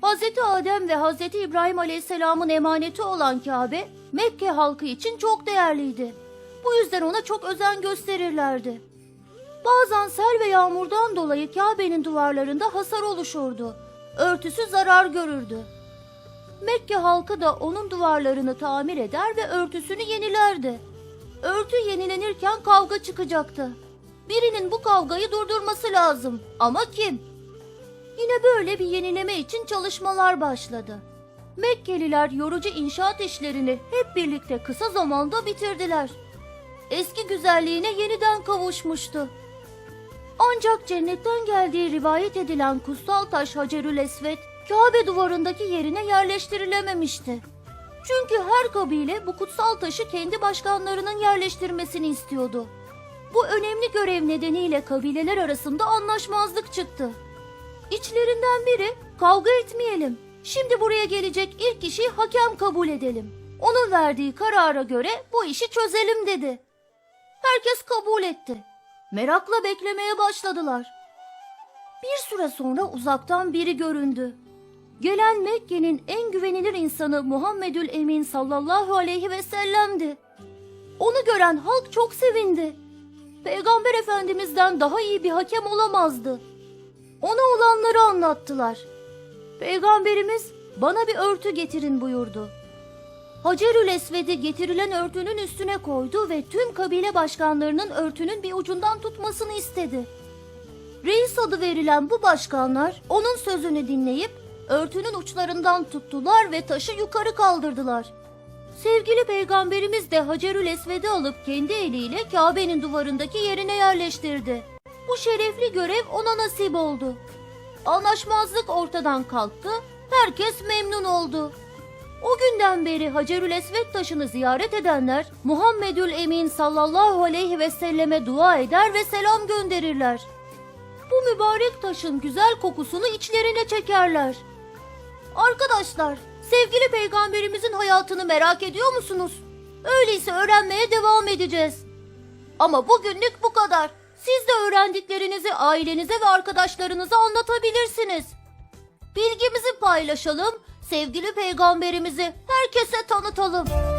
Hazreti Adem ve Hazreti İbrahim Aleyhisselam'ın emaneti olan Kabe, Mekke halkı için çok değerliydi. Bu yüzden ona çok özen gösterirlerdi. Bazen sel ve yağmurdan dolayı Kabe'nin duvarlarında hasar oluşurdu. Örtüsü zarar görürdü. Mekke halkı da onun duvarlarını tamir eder ve örtüsünü yenilerdi. Örtü yenilenirken kavga çıkacaktı. Birinin bu kavgayı durdurması lazım. Ama kim? Yine böyle bir yenileme için çalışmalar başladı. Mekkeliler yorucu inşaat işlerini hep birlikte kısa zamanda bitirdiler. Eski güzelliğine yeniden kavuşmuştu. Ancak cennetten geldiği rivayet edilen kutsal taş Hacerül Esved, Kabe duvarındaki yerine yerleştirilememişti. Çünkü her kabile bu kutsal taşı kendi başkanlarının yerleştirmesini istiyordu. Bu önemli görev nedeniyle kabileler arasında anlaşmazlık çıktı. İçlerinden biri kavga etmeyelim. Şimdi buraya gelecek ilk kişiyi hakem kabul edelim. Onun verdiği karara göre bu işi çözelim dedi. Herkes kabul etti. Merakla beklemeye başladılar. Bir süre sonra uzaktan biri göründü. Gelen Mekke'nin en güvenilir insanı Muhammedül Emin sallallahu aleyhi ve sellem'di. Onu gören halk çok sevindi. Peygamber Efendimiz'den daha iyi bir hakem olamazdı. Ona olanları anlattılar. Peygamberimiz bana bir örtü getirin buyurdu. Hacerül Esved'i getirilen örtünün üstüne koydu ve tüm kabile başkanlarının örtünün bir ucundan tutmasını istedi. Reis adı verilen bu başkanlar onun sözünü dinleyip örtünün uçlarından tuttular ve taşı yukarı kaldırdılar. Sevgili peygamberimiz de Hacerül Esved'i alıp kendi eliyle Kabe'nin duvarındaki yerine yerleştirdi. Bu şerefli görev ona nasip oldu. Anlaşmazlık ortadan kalktı, herkes memnun oldu. O günden beri Hacerül Esved taşını ziyaret edenler Muhammedül Emin sallallahu aleyhi ve selleme dua eder ve selam gönderirler. Bu mübarek taşın güzel kokusunu içlerine çekerler. Arkadaşlar, sevgili peygamberimizin hayatını merak ediyor musunuz? Öyleyse öğrenmeye devam edeceğiz. Ama bugünlük bu kadar. Siz de öğrendiklerinizi ailenize ve arkadaşlarınıza anlatabilirsiniz. Bilgimizi paylaşalım, sevgili peygamberimizi herkese tanıtalım.